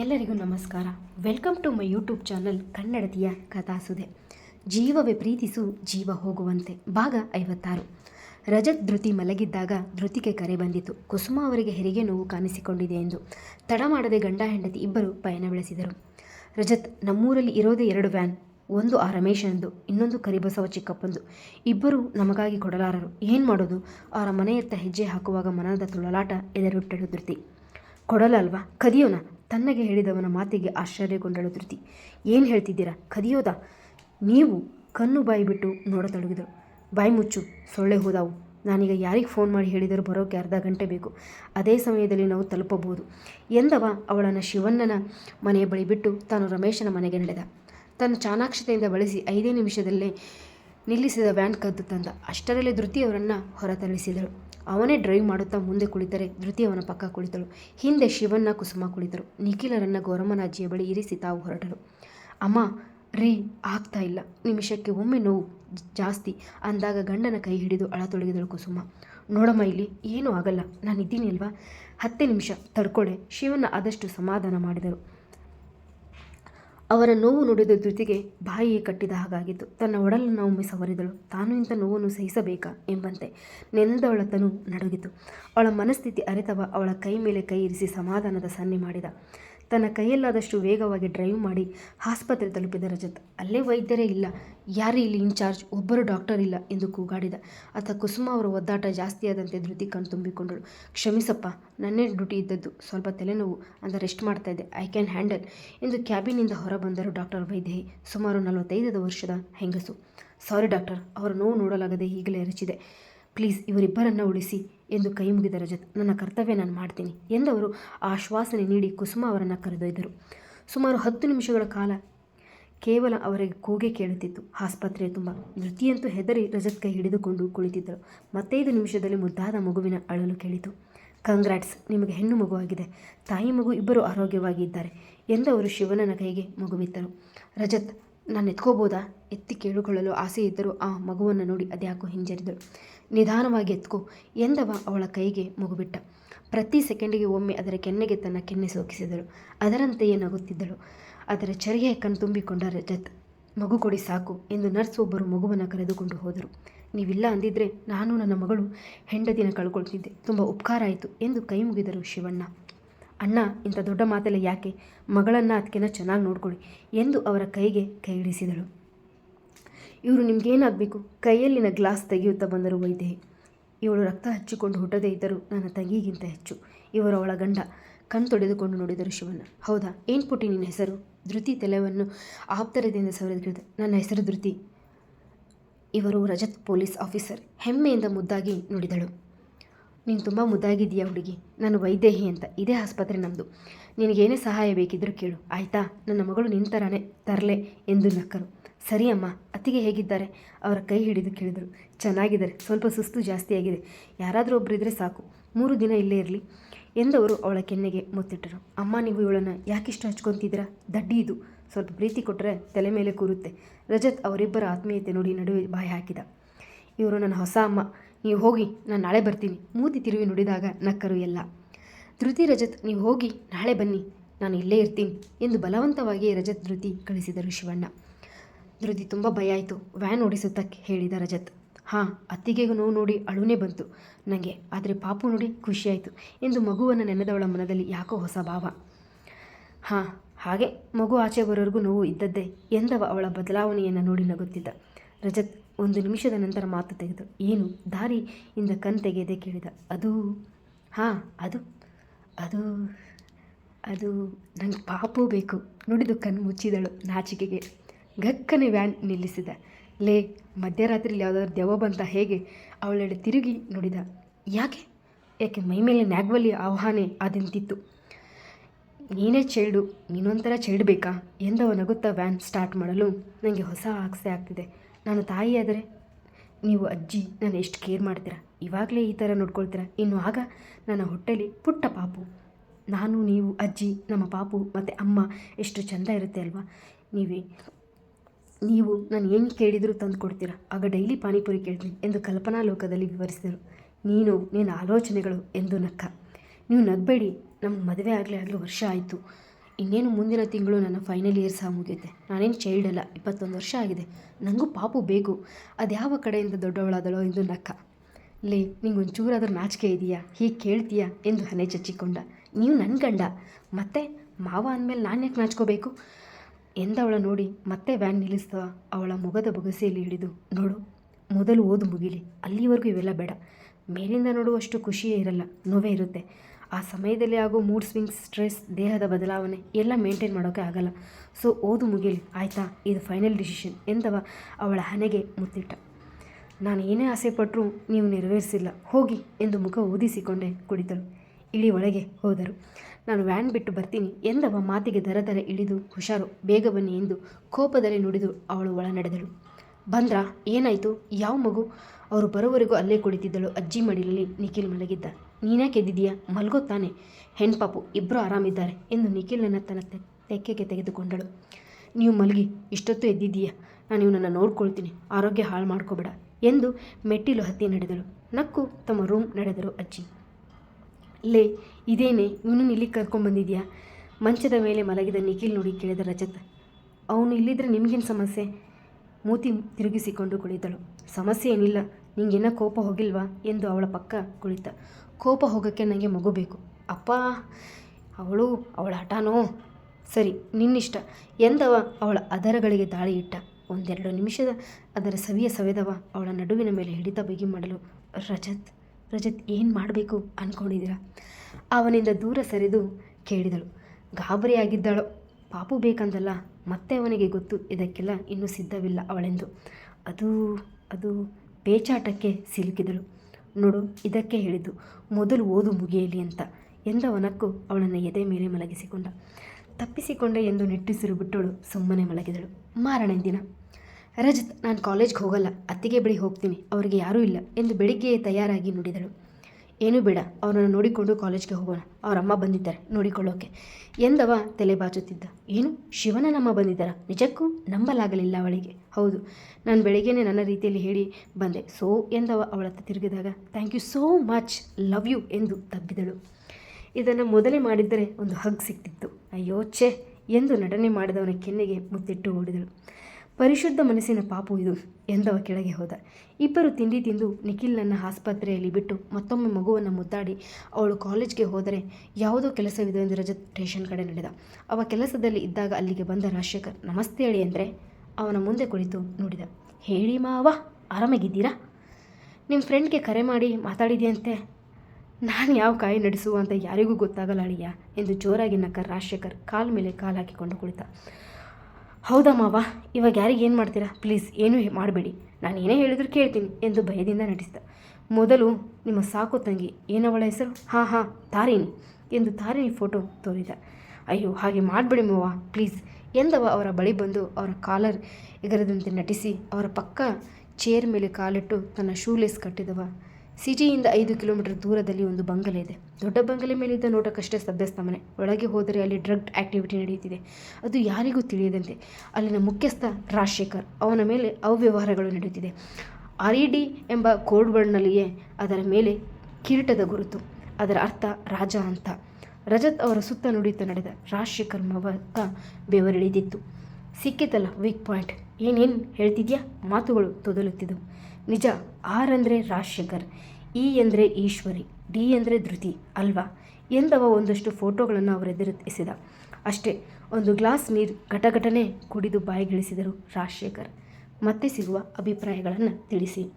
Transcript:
ಎಲ್ಲರಿಗೂ ನಮಸ್ಕಾರ. Welcome to my YouTube channel ಕನ್ನಡತಿಯ ಕಥಾಸುದೆ. ಜೀವವೇ ಪ್ರೀತಿಸು, ಜೀವ ಹೋಗುವಂತೆ. ಭಾಗ ಐವತ್ತಾರು. ರಜತ್ ಧೃತಿ ಮಲಗಿದ್ದಾಗ ಧೃತಿಗೆ ಕರೆ ಬಂದಿತು ಕುಸುಮ ಅವರಿಗೆ ಹೆರಿಗೆ ನೋವು ಕಾಣಿಸಿಕೊಂಡಿದೆ ಎಂದು ತಡ ಮಾಡದೆ ಗಂಡ ಹೆಂಡತಿ ಇಬ್ಬರು ಪಯಣ ಬೆಳೆಸಿದರು. ರಜತ್, ನಮ್ಮೂರಲ್ಲಿ ಇರೋದೇ ಎರಡು ವ್ಯಾನ್, ಒಂದು ಆ ರಮೇಶನದು ಇನ್ನೊಂದು ಕರಿಬಸವ ಚಿಕ್ಕಪ್ಪಂದು. ಇಬ್ಬರು ನಮಗಾಗಿ ಕೊಡಲಾರರು. ಏನು ಮಾಡೋದು? ಅವರ ಮನೆಯತ್ತ ಹೆಜ್ಜೆ ಹಾಕುವಾಗ ಮನದ ತುಳಲಾಟ ಎದರುಟ್ಟಳು ಧೃತಿ. ಕೊಡಲಲ್ವಾ ಕದಿಯೋಣ ತನ್ನಗೆ ಹೇಳಿದವನ ಮಾತಿಗೆ ಆಶ್ಚರ್ಯಗೊಂಡಳು ಧೃತಿ. ಏನು ಹೇಳ್ತಿದ್ದೀರಾ? ಕದಿಯೋದಾ? ನೀವು ಕಣ್ಣು ಬಾಯಿ ಬಿಟ್ಟು ನೋಡತೊಡಗಿದಳು. ಬಾಯಿ ಮುಚ್ಚು, ಸೊಳ್ಳೆ ಹೋದಾವು. ನಾನೀಗ ಯಾರಿಗೆ ಫೋನ್ ಮಾಡಿ ಹೇಳಿದರೂ ಬರೋಕ್ಕೆ ಅರ್ಧ ಗಂಟೆ ಬೇಕು. ಅದೇ ಸಮಯದಲ್ಲಿ ನಾವು ತಲುಪಬಹುದು. ಎಂದವ ಅವಳನ್ನು ಶಿವಣ್ಣನ ಮನೆಯ ಬಳಿ ಬಿಟ್ಟು ತಾನು ರಮೇಶನ ಮನೆಗೆ ನಡೆದ. ತನ್ನ ಚಾಣಾಕ್ಷತೆಯಿಂದ ಬಳಸಿ ಐದೇ ನಿಮಿಷದಲ್ಲೇ ನಿಲ್ಲಿಸಿದ ವ್ಯಾನ್ ಕದ್ದು ತಂದ. ಅಷ್ಟರಲ್ಲೇ ಧೃತಿ ಅವರನ್ನು ಹೊರತಳಿಸಿದಳು ಅವನೇ ಡ್ರೈವ್ ಮಾಡುತ್ತಾ ಮುಂದೆ ಕುಳಿತರೆ ಧೃತಿ ಅವನ ಪಕ್ಕ ಕುಳಿತಳು. ಹಿಂದೆ ಶಿವಣ್ಣ ಕುಸುಮ ಕುಳಿತರು. ನಿಖಿಲರನ್ನ ಗೌರಮ್ಮನಾಜಿಯ ಬಳಿ ಇರಿಸಿ ತಾವು ಹೊರಟರು. ಅಮ್ಮ, ರೀ, ಆಗ್ತಾ ಇಲ್ಲ. ನಿಮಿಷಕ್ಕೆ ಒಮ್ಮೆ ನೋವು ಜಾಸ್ತಿ ಅಂದಾಗ ಗಂಡನ ಕೈ ಹಿಡಿದು ಅಳತೊಡಗಿದಳು ಕುಸುಮ. ನೋಡಮ್ಮ ಇಲ್ಲಿ ಏನೂ ಆಗಲ್ಲ. ನಾನಿದ್ದೀನಿ ಅಲ್ವಾ? ಹತ್ತೇ ನಿಮಿಷ. ತಡ್ಕೊಳ್ಳೆ ಶಿವನ ಆದಷ್ಟು ಸಮಾಧಾನ ಮಾಡಿದರು. ಅವರ ನೋವು ನುಡಿದ ದ್ಯುತಿಗೆ ಬಾಯಿ ಕಟ್ಟಿದ ಹಾಗಾಗಿತ್ತು. ತನ್ನ ಒಡಲನ್ನು ಒಮ್ಮೆ ಸವರಿದಳು ತಾನು ಇಂಥ ನೋವನ್ನು ಸಹಿಸಬೇಕಾ? ಎಂಬಂತೆ ನೆನೆದವಳ ತನು ನಡುಗಿತು. ಅವಳ ಮನಸ್ಥಿತಿ ಅರಿತವ ಅವಳ ಕೈ ಮೇಲೆ ಕೈ ಇರಿಸಿ ಸಮಾಧಾನದ ಸನ್ನೆ ಮಾಡಿದ. ತನ್ನ ಕೈಯಲ್ಲಾದಷ್ಟು ವೇಗವಾಗಿ ಡ್ರೈವ್ ಮಾಡಿ ಆಸ್ಪತ್ರೆ ತಲುಪಿದ ರಜತ್, ಅಲ್ಲೇ ವೈದ್ಯರೇ ಇಲ್ಲ, ಯಾರೇ ಇಲ್ಲಿ ಇನ್ಚಾರ್ಜ್ ಒಬ್ಬರು ಡಾಕ್ಟರ್ ಇಲ್ಲ ಎಂದು ಕೂಗಾಡಿದ. ಆತ ಕುಸುಮ ಅವರ ಒದ್ದಾಟ ಜಾಸ್ತಿಯಾದಂತೆ ಧೃತಿ ಕಣ್ಣು ತುಂಬಿಕೊಂಡಳು. ಕ್ಷಮಿಸಪ್ಪ, ನನ್ನೇ ಡ್ಯೂಟಿ ಇದ್ದದ್ದು, ಸ್ವಲ್ಪ ತಲೆನೋವು ಅಂತ ರೆಸ್ಟ್ ಮಾಡ್ತಾ ಇದ್ದೆ ಐ ಕ್ಯಾನ್ ಹ್ಯಾಂಡಲ್ ಎಂದು ಕ್ಯಾಬಿನಿಂದ ಹೊರಬಂದರು ಡಾಕ್ಟರ್ ವೈದ್ಯೆ, ಸುಮಾರು ನಲವತ್ತೈದು ವರ್ಷದ ಹೆಂಗಸು. ಸಾರಿ ಡಾಕ್ಟರ್ ಅವರ ನೋವು ನೋಡಲಾಗದೆ ಈಗಲೇ ಎರಚಿದೆ ಪ್ಲೀಸ್ ಇವರಿಬ್ಬರನ್ನು ಉಳಿಸಿ ಎಂದು ಕೈ ಮುಗಿದ ರಜತ್, ನನ್ನ ಕರ್ತವ್ಯ ನಾನು ಮಾಡ್ತೀನಿ ಎಂದವರು ಆಶ್ವಾಸನೆ ನೀಡಿ ಕುಸುಮ ಅವರನ್ನು ಕರೆದೊಯ್ದರು. ಸುಮಾರು ಹತ್ತು ನಿಮಿಷಗಳ ಕಾಲ ಕೇವಲ ಅವರಿಗೆ ಕೂಗೆ ಕೇಳುತ್ತಿತ್ತು. ಆಸ್ಪತ್ರೆಯ ತುಂಬ ಧೃತಿಯಂತೂ ಹೆದರಿ ರಜತ್ ಕೈ ಹಿಡಿದುಕೊಂಡು ಕುಳಿತಿದ್ದಳು. ಮತ್ತೈದು ನಿಮಿಷದಲ್ಲಿ ಮುದ್ದಾದ ಮಗುವಿನ ಅಳಲು ಕೇಳಿತು. ಕಂಗ್ರಾಟ್ಸ್, ನಿಮಗೆ ಹೆಣ್ಣು ಮಗುವಾಗಿದೆ ತಾಯಿ ಮಗು ಇಬ್ಬರು ಆರೋಗ್ಯವಾಗಿ ಇದ್ದಾರೆ ಎಂದವರು ಶಿವನನ ಕೈಗೆ ಮಗುವಿತ್ತರು ರಜತ್, ನಾನು ಎತ್ಕೋಬೋದಾ? ಎತ್ತಿ ಕೇಳಿಕೊಳ್ಳಲು ಆಸೆ ಇದ್ದರೂ ಆ ಮಗುವನ್ನು ನೋಡಿ ಅದ್ಯಾಕೋ ಹಿಂಜರಿದಳು. ನಿಧಾನವಾಗಿ ಎತ್ಕೋ ಎಂದವ ಅವಳ ಕೈಗೆ ಮುಗುಬಿಟ್ಟ. ಪ್ರತಿ ಸೆಕೆಂಡಿಗೆ ಒಮ್ಮೆ ಅದರ ಕೆನ್ನೆಗೆ ತನ್ನ ಕೆನ್ನೆ ಸೋಕಿಸಿದಳು. ಅದರಂತೆಯೇ ನಗುತ್ತಿದ್ದಳು. ಅದರ ಚರಿಯ ಕಣ್ತುಂಬಿಕೊಂಡ ರಜತ್ ಮಗು ಕೊಡಿ ಸಾಕು ಎಂದು ನರ್ಸ್ ಒಬ್ಬರು ಮಗುವನ್ನು ಕರೆದುಕೊಂಡು ಹೋದರು. ನೀವಿಲ್ಲ ಅಂದಿದ್ರೆ ನಾನು ನನ್ನ ಮಗಳು ಹೆಂಡತಿನ ಕಳ್ಕೊಳ್ತಿದ್ದೆ. ತುಂಬ ಉಪಕಾರ ಆಯಿತು ಎಂದು ಕೈ ಮುಗಿದರು ಶಿವಣ್ಣ. ಅಣ್ಣ, ಇಂಥ ದೊಡ್ಡ ಮಾತಲ್ಲ ಯಾಕೆ? ಮಗಳನ್ನು ಅದಕ್ಕೆನ ಚೆನ್ನಾಗಿ ನೋಡ್ಕೊಳ್ಳಿ ಎಂದು ಅವರ ಕೈಗೆ ಕೈ ಹಿಡಿಸಿದಳು ಇವರು ನಿಮಗೇನಾಗಬೇಕು ಕೈಯಲ್ಲಿನ ಗ್ಲಾಸ್ ತೆಗೆಯುತ್ತಾ ಬಂದರು ವೈದ್ಯೆ. ಇವಳು ರಕ್ತ ಹಚ್ಚಿಕೊಂಡು ಹುಟ್ಟದೇ ಇದ್ದರೂ ನನ್ನ ತಂಗಿಗಿಂತ ಹೆಚ್ಚು. ಇವರು ಅವಳ ಗಂಡ. ಕಣ್ ತೊಡೆದುಕೊಂಡು ನೋಡಿದರು ಶಿವಣ್ಣ. ಹೌದಾ? ಏನು ಪುಟ್ಟಿ ನಿನ್ನ ಹೆಸರು? ಧೃತಿ ತಲೆವನ್ನು ಆಪ್ತರದಿಂದ ಸವರಿದ ನನ್ನ ಹೆಸರು ಧೃತಿ. ಇವರು ರಜತ್ ಪೊಲೀಸ್ ಆಫೀಸರ್. ಹೆಮ್ಮೆಯಿಂದ ಮುದ್ದಾಗಿ ನುಡಿದಳು. ನೀನು ತುಂಬ ಮುದ್ದಾಗಿದ್ದೀಯಾ ಹುಡುಗಿ? ನಾನು ವೈದೇಹಿ ಅಂತ. ಇದೇ ಆಸ್ಪತ್ರೆ ನಮ್ಮದು ನಿನಗೇನೇ ಸಹಾಯ ಬೇಕಿದ್ದರೂ ಕೇಳು. ಆಯಿತಾ? ನನ್ನ ಮಗಳು ನಿನ್ನ ಥರನೇ ತರಲೆ ಎಂದು ನಕ್ಕರು. ಸರಿ ಅಮ್ಮ, ಅತ್ತಿಗೆ ಹೇಗಿದ್ದಾರೆ? ಅವರ ಕೈ ಹಿಡಿದು ಕೇಳಿದರು ಚೆನ್ನಾಗಿದ್ದಾರೆ, ಸ್ವಲ್ಪ ಸುಸ್ತು ಜಾಸ್ತಿ ಆಗಿದೆ. ಯಾರಾದರೂ ಒಬ್ಬರಿದ್ದರೆ ಸಾಕು, ಮೂರು ದಿನ ಇಲ್ಲೇ ಇರಲಿ ಎಂದವರು ಅವಳ ಕೆನ್ನೆಗೆ ಮುತ್ತಿಟ್ಟರು. ಅಮ್ಮ, ನೀವು ಇವಳನ್ನು ಯಾಕಿಷ್ಟು ಹಚ್ಕೊತಿದ್ದೀರಾ? ದಡ್ಡಿ ಇದು. ಸ್ವಲ್ಪ ಪ್ರೀತಿ ಕೊಟ್ಟರೆ ತಲೆ ಮೇಲೆ ಕೂರುತ್ತೆ. ರಜತ್ ಅವರಿಬ್ಬರ ಆತ್ಮೀಯತೆ ನೋಡಿ ನಡುವೆ ಬಾಯಿ ಹಾಕಿದ. ಇವರು ನನ್ನ ಹೊಸ ಅಮ್ಮ. ನೀವು ಹೋಗಿ, ನಾನು ನಾಳೆ ಬರ್ತೀನಿ. ಮೂತಿ ತಿರುವಿ ನುಡಿದಾಗ ನಕ್ಕರು ಎಲ್ಲ. ಧೃತಿ, ರಜತ್, ನೀವು ಹೋಗಿ ನಾಳೆ ಬನ್ನಿ. ನಾನು ಇಲ್ಲೇ ಇರ್ತೀನಿ ಎಂದು ಬಲವಂತವಾಗಿ ರಜತ್ ಧೃತಿ ಕಳಿಸಿದರು ಶಿವಣ್ಣ. ಧೃತಿ ತುಂಬ ಭಯ ಆಯಿತು. ವ್ಯಾನ್ ಓಡಿಸುತ್ತಕ್ಕೆ ಹೇಳಿದ ರಜತ್. ಹಾಂ, ಅತ್ತಿಗೆಗೂ ನೋವು ನೋಡಿ ಅಳುನೇ ಬಂತು. ನನಗೆ ಆದರೆ ಪಾಪು ನೋಡಿ ಖುಷಿಯಾಯಿತು ಎಂದು ಮಗುವನ್ನು ನೆನೆದವಳ ಮನದಲ್ಲಿ ಯಾಕೋ ಹೊಸ ಭಾವ. ಹಾಂ, ಹಾಗೆ ಮಗು ಆಚೆ ಬರೋರಿಗೂ ನೋವು ಇದ್ದದ್ದೇ ಎಂದವ ಅವಳ ಬದಲಾವಣೆಯನ್ನು ನೋಡಿ ನಗುತ್ತಿದ್ದ. ರಜತ್ ಒಂದು ನಿಮಿಷದ ನಂತರ ಮಾತು ತೆಗೆದು, ಏನು ದಾರಿಯಿಂದ ಕಣ್ ತೆಗೆಯದೆ ಕೇಳಿದ. ಅದು, ಹಾಂ, ಅದು ಅದು ಅದು ನಂಗೆ ಪಾಪು ಬೇಕು, ನುಡಿದು ಕಣ್ಣು ಮುಚ್ಚಿದಳು ನಾಚಿಕೆಗೆ. ಗಕ್ಕನೆ ವ್ಯಾನ್ ನಿಲ್ಲಿಸಿದ. ಲೇ ಮಧ್ಯರಾತ್ರಿಯಲ್ಲಿ ಯಾವುದಾದ್ರು ದೆವ್ವ ಬಂತ ಹೇಗೆ? ಅವಳೆಡೆ ತಿರುಗಿ ನುಡಿದ. ಯಾಕೆ? ಯಾಕೆ ಮೈಮೇಲೆ ನ್ಯಾಗ್ವಲಿ ಆಹ್ವಾನೆ ಆದಿಂತಿತ್ತು. ನೀನೇ ಚೈಲ್ಡು ನೀನೊಂಥರ ಚೈಲ್ಡ್ ಬೇಕಾ? ಎಂದವ ನಗುತ್ತಾ ವ್ಯಾನ್ ಸ್ಟಾರ್ಟ್ ಮಾಡಲು. ನನಗೆ ಹೊಸ ಆಸೆ ಆಗ್ತಿದೆ. ನಾನು ಆದರೆ? ನೀವು ಅಜ್ಜಿ, ನಾನು ಎಷ್ಟು ಕೇರ್ ಮಾಡ್ತೀರಾ? ಇವಾಗಲೇ ಈ ಥರ ನೋಡ್ಕೊಳ್ತೀರಾ? ಇನ್ನು ಆಗ ನನ್ನ ಹೊಟ್ಟೆಲಿ ಪುಟ್ಟ ಪಾಪು. ನಾನು, ನೀವು, ಅಜ್ಜಿ, ನಮ್ಮ ಪಾಪು ಮತ್ತು ಅಮ್ಮ, ಎಷ್ಟು ಚೆಂದ ಇರುತ್ತೆ ಅಲ್ವಾ? ನೀವೇ ನೀವು ನಾನು ಏನು ಕೇಳಿದರೂ ತಂದು ಕೊಡ್ತೀರಾ? ಆಗ ಡೈಲಿ ಪಾನಿಪುರಿ ಕೇಳ್ತೀನಿ ಎಂದು ಕಲ್ಪನಾ ಲೋಕದಲ್ಲಿ ವಿವರಿಸಿದರು. ನೀನು, ನಿನ್ನ ಆಲೋಚನೆಗಳು ಎಂದು ನಕ್ಕ. ನೀವು ನಗಬೇಡಿ ನಮ್ಮ ಮದುವೆ ಆಗಲಿ ಆಗಲಿ ವರ್ಷ ಆಯಿತು. ಇನ್ನೇನು ಮುಂದಿನ ತಿಂಗಳು ನನ್ನ ಫೈನಲ್ ಇಯರ್ ಸಹ ಮುಗಿಯುತ್ತೆ. ನಾನೇನು ಚೈಲ್ಡ್ ಅಲ್ಲ, ಇಪ್ಪತ್ತೊಂದು ವರ್ಷ ಆಗಿದೆ. ನನಗೂ ಪಾಪು ಬೇಕು. ಅದ್ಯಾವ ಕಡೆಯಿಂದ ದೊಡ್ಡವಳಾದಳೋ ಎಂದು ನಕ್ಕ. ಲೇ ನಿಂಗೆ ಒಂಚೂರಾದ್ರೂ ನಾಚಿಕೆ ಇದೆಯಾ? ಹೀಗೆ ಕೇಳ್ತೀಯಾ? ಎಂದು ಹನೆ ಚಚ್ಚಿಕೊಂಡ ನೀವು ನನ್ನ ಗಂಡ. ಮತ್ತೆ ಮಾವ ಅಂದಮೇಲೆ ನಾನು ಯಾಕೆ ನಾಚ್ಕೋಬೇಕು? ಎಂದವಳ ನೋಡಿ ಮತ್ತೆ ವ್ಯಾನ್ ನಿಲ್ಲಿಸ್ತಾ ಅವಳ ಮೊಗದ ಬೊಗಸೆಯಲ್ಲಿ ಹಿಡಿದು, ನೋಡು, ಮೊದಲು ಓದು ಮುಗಿಲಿ, ಅಲ್ಲಿವರೆಗೂ ಇವೆಲ್ಲ ಬೇಡ. ಮೇಲಿಂದ ನೋಡುವಷ್ಟು ಖುಷಿಯೇ ಇರಲ್ಲ, ನೋವೇ ಇರುತ್ತೆ. ಆ ಸಮಯದಲ್ಲಿ ಆಗೋ ಮೂಡ್ ಸ್ವಿಂಗ್ಸ್ ಸ್ಟ್ರೆಸ್ ದೇಹದ ಬದಲಾವಣೆ ಎಲ್ಲ ಮೇಂಟೈನ್ ಮಾಡೋಕ್ಕೆ ಆಗಲ್ಲ. ಸೊ ಓದು ಮುಗಿಲಿ, ಆಯಿತಾ? ಇದು ಫೈನಲ್ ಡಿಸಿಷನ್ ಎಂದವ ಅವಳ ಹಣೆಗೆ ಮುತ್ತಿಟ್ಟ. ನಾನು ಏನೇ ಆಸೆ ಪಟ್ಟರೂ ನೀವು ನೆರವೇರಿಸಿಲ್ಲ, ಹೋಗಿ, ಎಂದು ಮುಖ ಊದಿಸಿಕೊಂಡೇ ಕುಳಿತಳು. ಇಳಿ ಒಳಗೆ ಹೋದರು. ನಾನು ವ್ಯಾನ್ ಬಿಟ್ಟು ಬರ್ತೀನಿ. ಎಂದವ ಮಾತಿಗೆ ದರ ದರ ಇಳಿದು ಹುಷಾರು, ಬೇಗ ಬನ್ನಿ ಎಂದು ಕೋಪದಲ್ಲಿ ನುಡಿದು ಅವಳು ಒಳ ನಡೆದಳು ಬಂದ್ರ, ಏನಾಯಿತು? ಯಾವ ಮಗು? ಅವರು ಬರೋವರೆಗೂ ಅಲ್ಲೇ ಕುಳಿತಿದ್ದಳು. ಅಜ್ಜಿ ಮಡಿಲಲ್ಲಿ ನಿಖಿಲ್ ಮಲಗಿದ್ದ. ನೀನ್ಯಾಕೆ ತಾನೆ ಹೆಣ್ಪಾಪು ಇಬ್ಬರು ಆರಾಮಿದ್ದಾರೆ ಎಂದು ನಿಖಿಲನ್ನು ತನ್ನ ತೆಕ್ಕೆಗೆ ತೆಗೆದುಕೊಂಡಳು. ನೀವು ಮಲಗಿ, ಇಷ್ಟೊತ್ತು ಎದ್ದಿದ್ದೀಯಾ? ನಾನು ಇವನನ್ನು ನೋಡ್ಕೊಳ್ತೀನಿ. ಆರೋಗ್ಯ ಹಾಳು ಮಾಡ್ಕೋಬೇಡ ಎಂದು ಮೆಟ್ಟಿಲು ಹತ್ತಿ ನಡೆದಳು. ನಕ್ಕು ತಮ್ಮ ರೂಮ್ ನಡೆದರು ಅಜ್ಜಿ. ಲೇ, ಇದೇನೆ ಇವನು ಇಲ್ಲಿಗೆ ಕರ್ಕೊಂಡ್ಬಂದಿದ್ಯಾ ಮಂಚದ ಮೇಲೆ ಮಲಗಿದ ನಿಖಿಲ್ ನೋಡಿ ಕೇಳಿದ ರಜತ್. ಅವನು ಇಲ್ಲಿದ್ರೆ ನಿಮಗೇನು ಸಮಸ್ಯೆ? ಮೂತಿ ತಿರುಗಿಸಿಕೊಂಡು ಕುಳಿತಳು. ಸಮಸ್ಯೆ ಏನಿಲ್ಲ ನಿಂಗೇನೋ ಕೋಪ ಹೋಗಿಲ್ವಾ ಎಂದು ಅವಳ ಪಕ್ಕ ಕುಳಿತ. ಕೋಪ ಹೋಗೋಕ್ಕೆ ನನಗೆ ಮಗು ಬೇಕು. ಅಪ್ಪ, ಅವಳು ಅವಳ ಹಠನೋ? ಸರಿ, ನಿನ್ನಿಷ್ಟ. ಎಂದವ ಅವಳ ಅದರಗಳಿಗೆ ದಾಳಿ ಇಟ್ಟ. ಒಂದೆರಡು ನಿಮಿಷದ ಅದರ ಸವಿಯ ಸವೆದವ ಅವಳ ನಡುವಿನ ಮೇಲೆ ಹಿಡಿತ ಬಗೆ ಮಾಡಲು ರಜತ್ ರಜತ್ ಏನು ಮಾಡಬೇಕು ಅಂದ್ಕೊಂಡಿದ್ದೀರಾ ಅವನಿಂದ ದೂರ ಸರಿದು ಕೇಳಿದಳು. ಗಾಬರಿಯಾಗಿದ್ದಳು? ಪಾಪು ಬೇಕಂದಲ್ಲ, ಮತ್ತೆ ಅವನಿಗೆ ಗೊತ್ತು. ಇದಕ್ಕೆಲ್ಲ ಇನ್ನೂ ಸಿದ್ಧವಿಲ್ಲ ಅವಳೆಂದು. ಅದು ಅದು ಪೇಚಾಟಕ್ಕೆ ಸಿಲುಕಿದಳು. ನೋಡು, ಇದಕ್ಕೆ ಹೇಳಿದ್ದು, ಮೊದಲು ಓದು ಮುಗಿಯಲಿ ಅಂತ ಎಂದವನಕ್ಕೂ ಅವಳನ್ನು ಎದೆ ಮೇಲೆ ಮಲಗಿಸಿಕೊಂಡ. ತಪ್ಪಿಸಿಕೊಂಡೆ ಎಂದು ನಿಟ್ಟುಸಿರು ಬಿಟ್ಟಳು ಸುಮ್ಮನೆ ಮಲಗಿದಳು. ಮಾರನೇ ದಿನ ರಜತ್, ನಾನು ಕಾಲೇಜ್ಗೆ ಹೋಗಲ್ಲ. ಅತ್ತಿಗೆ ಬಳಿ ಹೋಗ್ತೀನಿ. ಅವರಿಗೆ ಯಾರೂ ಇಲ್ಲ ಎಂದು ಬೆಳಿಗ್ಗೆ ತಯಾರಾಗಿ ನುಡಿದಳು. ಏನೂ ಬೇಡ. ಅವರನ್ನು ನೋಡಿಕೊಂಡು ಕಾಲೇಜ್ಗೆ ಹೋಗೋಣ. ಅವರಮ್ಮ ಬಂದಿದ್ದಾರೆ. ನೋಡಿಕೊಳ್ಳೋಕೆ. ಎಂದವ ತಲೆ ಬಾಚುತ್ತಿದ್ದ. ಏನು? ಶಿವನನಮ್ಮ ಬಂದಿದ್ದಾರ? ನಿಜಕ್ಕೂ ನಂಬಲಾಗಲಿಲ್ಲ ಅವಳಿಗೆ. ಹೌದು. ನಾನು ಬೆಳಿಗ್ಗೆನೇ ನನ್ನ ರೀತಿಯಲ್ಲಿ ಹೇಳಿ ಬಂದೆ. ಸೋ ಎಂದವ ಅವಳತ್ತ ತಿರುಗಿದಾಗ thank you so much love you ಎಂದು ತಬ್ಬಿದಳು. ಇದನ್ನು ಮೊದಲೇ ಮಾಡಿದ್ದರೆ ಒಂದು ಹಗ್ ಸಿಕ್ತಿತ್ತು. ಅಯ್ಯೋ, ಛೆ ಎಂದು ನಟನೆ ಮಾಡಿದವನ ಕೆನ್ನೆಗೆ ಮುತ್ತಿಟ್ಟು ಓಡಿದಳು. ಪರಿಶುದ್ಧ ಮನಸ್ಸಿನ ಪಾಪು ಇದು ಎಂದವ ಕೆಳಗೆ ಹೋದ. ಇಬ್ಬರು ತಿಂಡಿ ತಿಂದು ನಿಖಿಲ್ನನ್ನು ಆಸ್ಪತ್ರೆಯಲ್ಲಿ ಬಿಟ್ಟು ಮತ್ತೊಮ್ಮೆ ಮಗುವನ್ನು ಮುದ್ದಾಡಿ ಅವಳು ಕಾಲೇಜ್ಗೆ ಹೋದರೆ ಯಾವುದೋ ಕೆಲಸವಿದೆ ಎಂದು ರಜತ್ ಸ್ಟೇಷನ್ ಕಡೆ ನಡೆದ. ಅವ ಕೆಲಸದಲ್ಲಿ ಇದ್ದಾಗ ಅಲ್ಲಿಗೆ ಬಂದ ರಾಜಶೇಖರ್, ನಮಸ್ತೆ ಹೇಳಿ ಅಂದರೆ ಅವನ ಮುಂದೆ ಕುಳಿತು ನೋಡಿದ. ಹೇಳಿ ಮಾವ, ಆರಾಮಾಗಿದ್ದೀರಾ? ನಿಮ್ಮ ಫ್ರೆಂಡ್ಗೆ ಕರೆ ಮಾಡಿ ಮಾತಾಡಿದೆಯಂತೆ? ನಾನು ಯಾವ ಕಾಯಿ ನಡೆಸುವ ಅಂತ ಯಾರಿಗೂ ಗೊತ್ತಾಗಲ್ಲ ಅಳಿಯ ಎಂದು ಜೋರಾಗಿ ನಕ್ಕ ರಾಜಶೇಖರ್ ಕಾಲ್ ಮೇಲೆ ಕಾಲು ಹಾಕಿಕೊಂಡು ಕುಳಿತ. ಹೌದಾ ಮಾವ? ಇವಾಗ ಯಾರಿಗೆ ಏನು ಮಾಡ್ತೀರಾ? ಪ್ಲೀಸ್ ಏನೂ ಮಾಡಬೇಡಿ. ನಾನು ಏನೇ ಹೇಳಿದ್ರು ಕೇಳ್ತೀನಿ ಎಂದು ಭಯದಿಂದ ನಟಿಸಿದ. ಮೊದಲು ನಿಮ್ಮ ಸಾಕು ತಂಗಿ, ಏನವಳ ಹೆಸರು? ಹಾಂ ಹಾಂ, ತಾರಿಣಿ ಎಂದು ತಾರಿಣಿ ಫೋಟೋ ತೋರಿದ. ಅಯ್ಯೋ, ಹಾಗೆ ಮಾಡಬೇಡಿ ಮಾವ, ಪ್ಲೀಸ್ ಎಂದವ ಅವರ ಬಳಿ ಬಂದು ಅವರ ಕಾಲರ್ ಎಗರದಂತೆ ನಟಿಸಿ ಅವರ ಪಕ್ಕ ಚೇರ್ ಮೇಲೆ ಕಾಲಿಟ್ಟು ತನ್ನ ಶೂಲೇಸ್ ಕಟ್ಟಿದವ. ಸಿಟಿಯಿಂದ ಐದು ಕಿಲೋಮೀಟರ್ ದೂರದಲ್ಲಿ ಒಂದು ಬಂಗಲೆ ಇದೆ. ದೊಡ್ಡ ಬಂಗಲೆ ಮೇಲಿದ್ದ ನೋಟಕ್ಕಷ್ಟೇ ಸಭ್ಯಸ್ತಮನೆ ಒಳಗೆ ಹೋದರೆ ಅಲ್ಲಿ ಡ್ರಗ್ ಆ್ಯಕ್ಟಿವಿಟಿ ನಡೆಯುತ್ತಿದೆ. ಅದು ಯಾರಿಗೂ ತಿಳಿಯದಂತೆ. ಅಲ್ಲಿನ ಮುಖ್ಯಸ್ಥ ರಾಜಶೇಖರ್ ಅವನ ಮೇಲೆ ಅವ್ಯವಹಾರಗಳು ನಡೆಯುತ್ತಿದೆ. ಆರ್ ಇ ಡಿ ಎಂಬ ಕೋಡ್ ವರ್ಡ್ನಲ್ಲಿಯೇ ಅದರ ಮೇಲೆ ಕಿರೀಟದ ಗುರುತು. ಅದರ ಅರ್ಥ ರಾಜ ಅಂತ. ರಜತ್ ಅವರ ಸುತ್ತ ನುಡಿಯುತ್ತಾ ನಡೆದ ರಾಜಶೇಖರ್ ಮವಕ ಬೆವರಿಳಿದಿತ್ತು. ಸಿಕ್ಕಿತಲ್ಲ ವೀಕ್ ಪಾಯಿಂಟ್ ಏನೇನು ಹೇಳ್ತಿದ್ಯಾ? ಮಾತುಗಳು ತೊದಲುತ್ತಿದ್ದವು ನಿಜ, ಆರ್ ಅಂದರೆ ರಾಜಶೇಖರ್, ಇ ಎಂದರೆ ಈಶ್ವರಿ, ಡಿ ಎಂದರೆ ಧೃತಿ, ಅಲ್ವಾ? ಎಂದವ ಒಂದಷ್ಟು ಫೋಟೋಗಳನ್ನು ಅವರೆದುರು ಎಸೆದ ಅಷ್ಟೇ, ಒಂದು ಗ್ಲಾಸ್ ನೀರು ಘಟಘಟನೆ ಕುಡಿದು ಬಾಯಿಗಿಳಿಸಿದರು ರಾಜಶೇಖರ್. ಮತ್ತೆ ಸಿಗುವ ಅಭಿಪ್ರಾಯಗಳನ್ನು ತಿಳಿಸಿ.